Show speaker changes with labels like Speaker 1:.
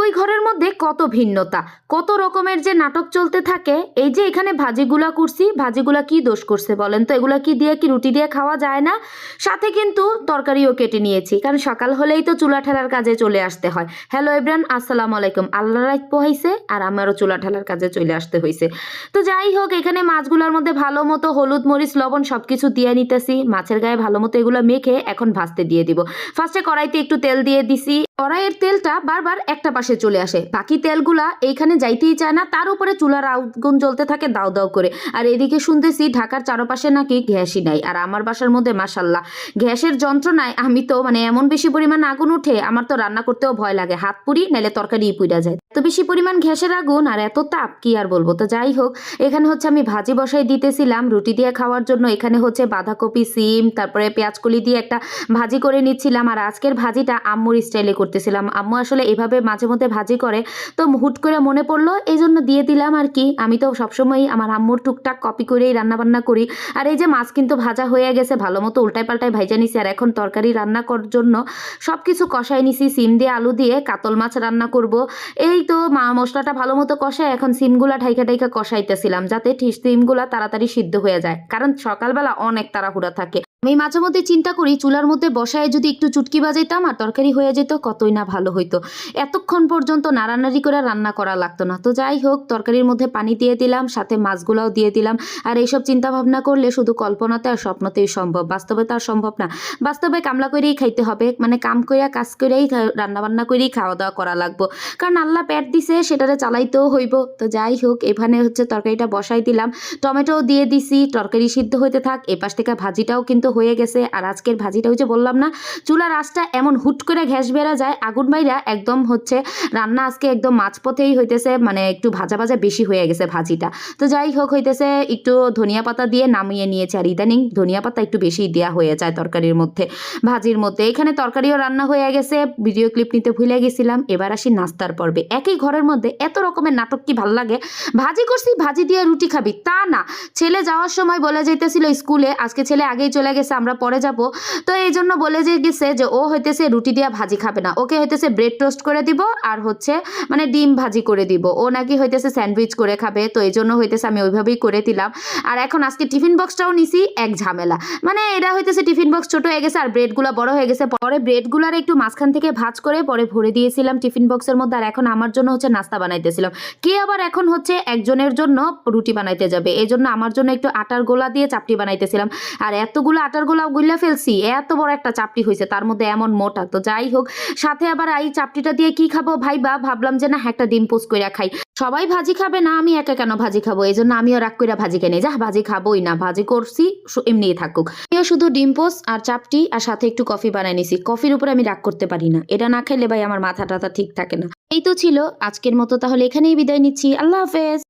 Speaker 1: একই ঘরের মধ্যে কত ভিন্নতা, কত রকমের যে নাটক চলতে থাকে, এই যে এখানে ভাজিগুলা করছি, ভাজিগুলা কি দোষ করছে বলেন তো? এগুলা কি দিয়ে কি রুটি দিয়ে খাওয়া যায় না? সাথে কিন্তু তরকারিও কেটে নিয়েছি, কারণ সকাল হলেই তো চুলা ঠেলার কাজে চলে আসতে হয়। হ্যালো এব্রান আসসালামু আলাইকুম। আল্লাহ রাত পোহাইছে আর আমারও চুলা ঠেলার কাজে চলে আসতে হয়েছে তো যাই হোক, এখানে মাছগুলোর মধ্যে ভালো মতো হলুদ, মরিচ, লবণ সব কিছু দিয়ে নিতেছি। মাছের গায়ে ভালো মতো এগুলো মেখে এখন ভাজতে দিয়ে দিব। ফার্স্টে কড়াইতে একটু তেল দিয়ে দিছি। কড়াইয়ের তেলটা বারবার একটা পাশে চলে আসে। বাকি তেলগুলা এইখানে যাইতেই চায় না, তার উপরে চুলার আগুন জ্বলতে থাকে দাও দাও করে। আর এদিকে শুনতেছি ঢাকার চারপাশে নাকি গ্যাসই নাই। আর আমার বাসার মধ্যে মাসাল্লাহ গ্যাসের যন্ত্রণায় আমি তো মানে এমন বেশি পরিমাণ আগুন উঠে আমার তো রান্না করতেও ভয় লাগে। হাত পুরি নাইলে তরকারি পুড়া যায়। এত বেশি পরিমাণ গ্যাসের আগুন, আর এত তাপ, কি আর বলব? তো যাই হোক, এখানে হচ্ছে আমি ভাজি বসাই দিতেছিলাম, রুটি দিয়ে খাওয়ার জন্য। এখানে হচ্ছে বাঁধাকপি, সিম, তারপরে পেঁয়াজকলি দিয়ে একটা ভাজি করে নিচ্ছিলাম। আর আজকের ভাজিটা আম্মুর স্টাইলে করতেছিলাম। আম্মু আসলে এভাবে মাঝে মধ্যে ভাজি করে। তো হুট করে মনে পড়ল এই জন্য দিয়ে দিলাম আর কি। আমি তো সবসময়ই আমার আম্মুর টুকটাক কপি করেই রান্নাবান্না করি। আর এই যে মাছ কিন্তু ভাজা হয়ে গেছে ভালো মতো উল্টায় পাল্টায় ভাইজা নিছি। আর এখন তরকারি রান্না করার জন্য সব কিছু কষাই নিছি। সিম দিয়ে আলু দিয়ে কাতল মাছ রান্না করব। এই তো মা মশলাটা ভালো মতো কষায় এখন সিমগুলা ঠাইকা ঠাইকা কষাইতেছিলাম, যাতে সিমগুলা তাড়াতাড়ি সিদ্ধ হয়ে যায়। কারণ সকালবেলা অনেক তাড়াহুড়া থাকে। আমি মাঝে মধ্যে চিন্তা করি, চুলার মধ্যে বসায় যদি একটু চুটকি বাজাইতাম আর তরকারি হয়ে যেত, কতই না ভালো হইতো। এতক্ষণ পর্যন্ত নাড়ানাড়ি করে রান্না করা লাগতো না। তো যাই হোক, তরকারির মধ্যে পানি দিয়ে দিলাম, সাথে মাছগুলাও দিয়ে দিলাম। আর এইসব চিন্তা ভাবনা করলে শুধু কল্পনাতে আর স্বপ্নতেই সম্ভব। বাস্তবে তো সম্ভব না। বাস্তবে কামলা করেই খাইতে হবে মানে কাম করিয়া কাজ করেই রান্না বান্না করেই খাওয়া দাওয়া করা লাগবো। কারণ আল্লাহ প্যাট দিছে, সেটারে চালাইতেও হইব। তো যাই হোক এখানে হচ্ছে তরকারিটা বসাই দিলাম। টমেটোও দিয়ে দিছি, তরকারি সিদ্ধ হইতে থাক, এপাশ থেকে ভাজিটাও কিন্তু হয়ে গেছে। আর আজকের ভাজিটা হচ্ছে বললাম না, চুলার আঁচটা এমন হুট করে ঘ্যাস বেড়া যায়, আগুন বাইরা একদম হচ্ছে রান্না আজকে একদম মাঝপথেই হইতেছে মানে একটু ভাজা ভাজা বেশি হয়ে গেছে ভাজিটা। তো যাই হোক, হইতেছে একটু ধনিয়া পাতা দিয়ে নামিয়ে নিয়েছে আর ইদানিং ধনিয়া পাতা একটু বেশি দেওয়া হয়ে যায় তরকারির মধ্যে, ভাজির মধ্যে। এখানে তরকারিও রান্না হয়ে গেছে, ভিডিও ক্লিপ নিতে ভুলে গেছিলাম। এবার আসি নাস্তার পর্বে। একই ঘরের মধ্যে এত রকমের নাটক কি ভালো লাগে? ভাজি করছি, ভাজি দিয়ে রুটি খাবি, তা না। ছেলে যাওয়ার সময় বলে যেতেছিল স্কুলে, আজকে ছেলে আগেই চলে গেছে। আমরা পরে যাব। তো এই জন্য বলে যে গেছে যে, ও হইতেছে রুটি দিয়া ভাজি খাবে না। ওকে হইতেছে ব্রেড টোস্ট করে দিব আর হচ্ছে মানে ডিম ভাজি করে দিব। ও নাকি হইতেছে স্যান্ডউইচ করে খাবে, তো এই জন্য হইতেছে আমি ওইভাবেই করে দিলাম। আর এখন আজকে টিফিন বক্সটাও নিছি, এক ঝামেলা। মানে এটা হইতেছে টিফিন বক্স ছোট হয়ে গেছে আর ব্রেডগুলো বড় হয়ে গেছে। পরে ব্রেডগুলার একটু মাঝখান থেকে ভাজ করে পরে ভরে দিয়েছিলাম টিফিন বক্সের মধ্যে। আর এখন আমার জন্য হচ্ছে নাস্তা বানাইতেছিলাম। কে আবার এখন হচ্ছে একজনের জন্য রুটি বানাইতে যাবে? এই জন্য আমার জন্য একটু আটার গোলা দিয়ে চাপটি বানাইতেছিলাম। আর এতগুলো আটার গোলা গুল্লা ফেলছি। এত বড় একটা চাপটি হয়েছে তার মধ্যে এমন মোটা। তো যাই হোক, সাথে আবার এই চাপটিটা দিয়ে কি খাব ভাইবা? ভাবলাম যে না, একটা ডিম পোস্ট করে খাই। সবাই ভাজি খাবে না, আমি একা কেন ভাজি খাব? এই জন্য আমিও রাগ করে ভাজি কিনে যা, ভাজি খাবোই না। ভাজি করছি এমনিই থাকুক। আমিও শুধু ডিম পোস্ট আর চাপটি আর সাথে একটু কফি বানাই নিছি। কফির উপরে আমি রাগ করতে পারি না। এটা না খেলে ভাই আমার মাথা টাথা ঠিক থাকে না। এই তো ছিল আজকের মতো, তাহলে এখানেই বিদায় নিচ্ছি। আল্লাহ হাফেজ।